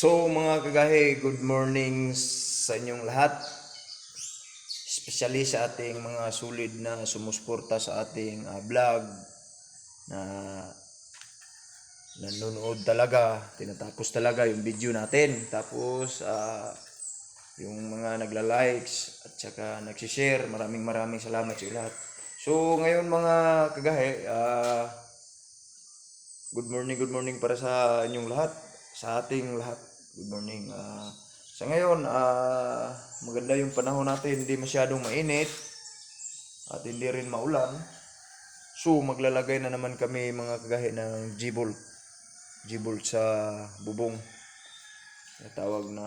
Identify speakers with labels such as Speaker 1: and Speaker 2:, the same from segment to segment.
Speaker 1: So mga kagahe, good morning sa inyong lahat. Especially sa ating mga solid na sumusuporta sa ating ah, vlog na nanonood talaga, tinatapos talaga yung video natin. Tapos ah, yung mga nagla-likes at saka nagsishare, maraming maraming salamat sa lahat. So ngayon mga kagahe, ah, Good morning, good morning para sa inyong lahat, sa ating lahat. Good morning. Ah, sa ngayon, ah, maganda yung panahon natin, hindi masyadong mainit at hindi rin maulan. So, maglalagay na naman kami mga kagahi ng G-bolt. Sa bubong. Tawag na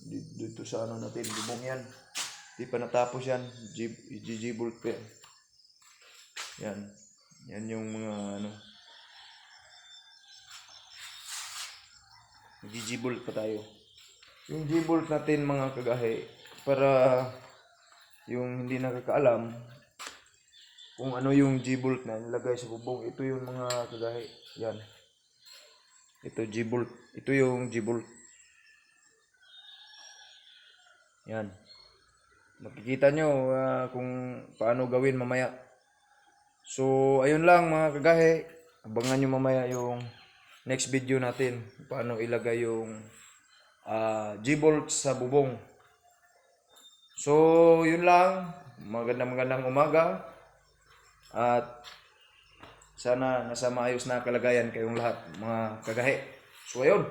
Speaker 1: di- dito sa ano natin, bubong yan. Di pa natapos yan. G-bolt pa yan. Yan. Yan yung mga ano, G-bolt pa tayo. Yung G-bolt natin mga kagahe para yung hindi nakakaalam kung ano yung G-bolt na nilagay sa bubong. Ito yung mga kagahe. Yan. Ito G-bolt. Ito yung G-bolt. Yan. Makikita nyo ah, kung paano gawin mamaya. So, ayun lang mga kagahe. Abangan nyo mamaya yung next video natin. Paano ilagay yung ah, G-bolt sa bubong. So, yun lang. Magandang magandang umaga. At sana nasa maayos na kalagayan kayong lahat mga kagahe. So, ayun.